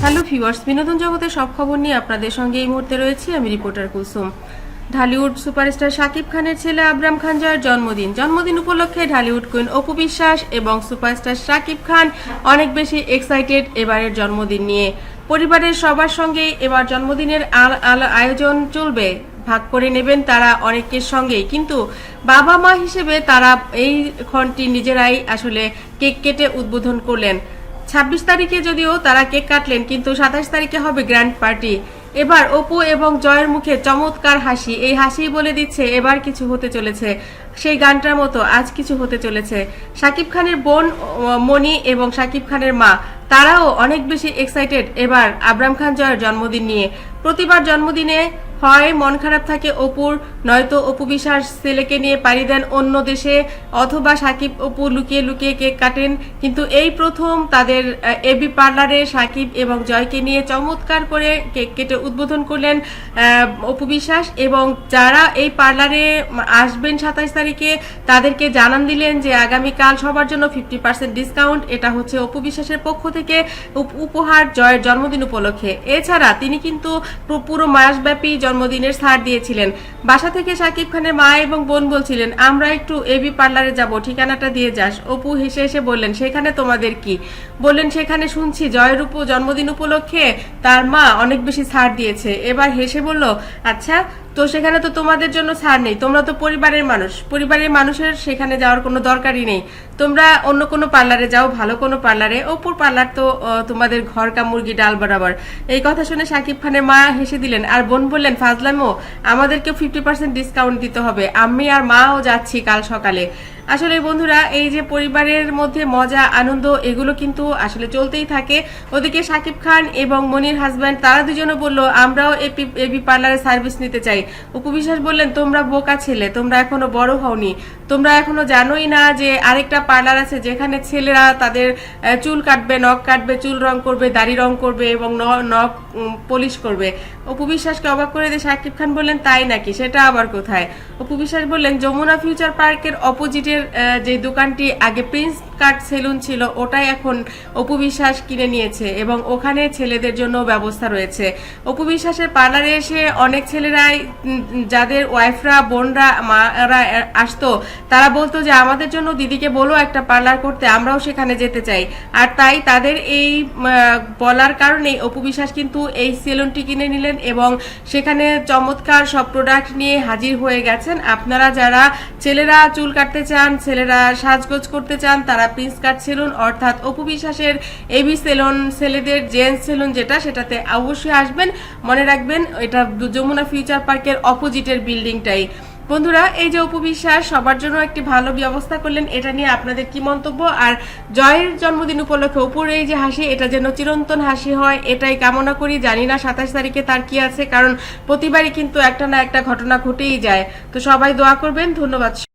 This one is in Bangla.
হ্যালো ভিউয়ার্স, বিনোদন জগতের সব খবর নিয়ে আপনাদের সঙ্গে এই মুহূর্তে রয়েছি আমি রিপোর্টার কুসুম। ঢালিউড সুপারস্টার শাকিব খানের ছেলে আবরাম খান জয়ের জন্মদিন। জন্মদিন উপলক্ষে ঢালিউড কুইন অপু বিশ্বাস এবং সুপারস্টার শাকিব খান অনেক বেশি এক্সাইটেড এবারের জন্মদিন নিয়ে। পরিবারের সবার সঙ্গে এবার জন্মদিনের আল- আল- আয়োজন চলবে। ভাগ করে নেবেন তারা অনেকের সঙ্গেই। কিন্তু বাবা মা হিসেবে তারা এই ক্ষণটি নিজেরাই আসলে কেক কেটে উদ্বোধন করলেন। ছাব্বিশ তারিখে যদিও তারা কেক কাটলেন, কিন্তু সাতাশ তারিখে হবে গ্র্যান্ড পার্টি। এবার অপু এবং জয়ের মুখে চমৎকার হাসি। এই হাসি বলে দিচ্ছে, এবার কিছু হতে চলেছে। সেই গানটার মতো আজ কিছু হতে চলেছে। শাকিব খানের বোন মনি এবং শাকিব খানের মা, তারাও অনেক বেশি এক্সাইটেড এবার আবরাম খান জয়ের জন্মদিন নিয়ে। প্রতিবার জন্মদিনে হয়, মন খারাপ থাকে অপুর, নয়তো অপু বিশ্বাস ছেলেকে নিয়ে পাড়ি দেন অন্য দেশে, অথবা সাকিব অপু লুকিয়ে লুকিয়ে কেক কাটেন। কিন্তু এই প্রথম তাদের এবি পার্লারে সাকিব এবং জয়কে নিয়ে চমৎকার করে কেক কেটে উদ্বোধন করলেন অপু বিশ্বাস এবং যারা এই পার্লারে আসবেন সাতাইশ তারিখে তাদেরকে জানান দিলেন যে আগামীকাল সবার জন্য ফিফটি পার্সেন্ট ডিসকাউন্ট এটা হচ্ছে অপু বিশ্বাসের পক্ষ থেকে উপ- উপহার জয়ের জন্মদিন উপলক্ষে। এছাড়া তিনি কিন্তু পুরো মাসব্যাপী জন্মদিনের ছাড় দিয়েছিলেন। বাসা থেকে সাকিব খানের মা এবং বোন বলছিলেন, আমরা একটু এবি পার্লারে যাব, ঠিকানাটা দিয়ে যাস। অপু হেসে হেসে বললেন, সেখানে তোমাদের কি? বললেন, সেখানে শুনছি জয়ের উপ জন্মদিন উপলক্ষে তার মা অনেক বেশি ছাড় দিয়েছে। এবার হেসে বলল আচ্ছা তো সেখানে তো তোমাদের জন্য ছাড় নেই। তোমরা তো পরিবারের মানুষ। পরিবারের মানুষের সেখানে যাওয়ার কোনো দরকারই নেই। তোমরা অন্য কোনো পার্লারে যাও, ভালো কোনো পার্লারে। অপুর পার্লার তো তোমাদের ঘর কা মুরগি, ডাল বরাবর। এই কথা শুনে সাকিব খানের মা হেসে দিলেন, আর বোন বললেন, ফাজলামো আমাদেরকে ফিফটি পার্সেন্ট ডিসকাউন্ট দিতে হবে। আমি আর মাও যাচ্ছি কাল সকালে। আসলে বন্ধুরা, এই যে পরিবারের মধ্যে মজা, আনন্দ, এগুলো কিন্তু আসলে চলতেই থাকে। ওদিকে সাকিব খান এবং মনির হাজব্যান্ড, তারা দুজনও বলল, আমরাও এপি এবি পার্লারে সার্ভিস নিতে চাই। উপবিশ্বাস বললেন, তোমরা বোকা ছেলে, তোমরা এখনও বড় হওনি। তোমরা এখনও জানোই না যে আরেকটা পার্লার আছে যেখানে ছেলেরা তাদের চুল কাটবে, নখ কাটবে, চুল রং করবে, দাড়ি রং করবে এবং নখ পলিশ করবে। অপু বিশ্বাসকে অবাক করে দিয়ে সাকিব খান বললেন, তাই নাকি? সেটা আবার কোথায়? অপু বিশ্বাস বললেন, যমুনা ফিউচার পার্কের অপোজিটের যে দোকানটি, আগে প্রিন্স কাট সেলুন ছিল, ওটাই এখন অপু বিশ্বাস কিনে নিয়েছে এবং ওখানে ছেলেদের জন্য ব্যবস্থা রয়েছে। অপু বিশ্বাসের পার্লারে এসে অনেক ছেলেরাই যাদের ওয়াইফরা, বোনরা, মারা আসতো, তারা বলতো যে, আমাদের জন্য দিদিকে বলো একটা পার্লার করতে, আমরাও সেখানে যেতে চাই। আর তাই তাদের এই বলার কারণেই অপু বিশ্বাস কিন্তু এই সেলুনটি কিনে নিলেন এবং সেখানে চমৎকার সব প্রোডাক্ট নিয়ে হাজির হয়ে গেছেন। আপনারা যারা ছেলেরা চুল কাটতে চান, ছেলেরা সাজগোজ করতে চান, তারা প্রিন্স কাট সেলুন, অর্থাৎ অপু বিশ্বাসের এবি সেলুন, ছেলেদের জেন্টস সেলুন যেটা, সেটাতে অবশ্যই আসবেন। মনে রাখবেন, এটা যমুনা ফিউচার পার্কের অপোজিটের বিল্ডিংটাই। বন্ধুরা, এই যে উপবিশ্বাস সবার জন্য একটি ভালো ব্যবস্থা করলেন, এটা নিয়ে আপনাদের কি মন্তব্য? আর জয়ের জন্মদিন উপলক্ষে উপর এই যে হাসি, এটা যেন চিরন্তন হাসি হয়, এটাই কামনা করি। জানি না সাতাশ তারিখে তার কি আছে, কারণ প্রতিবারই কিন্তু একটা না একটা ঘটনা ঘটেই যায়। তো সবাই দোয়া করবেন, ধন্যবাদ।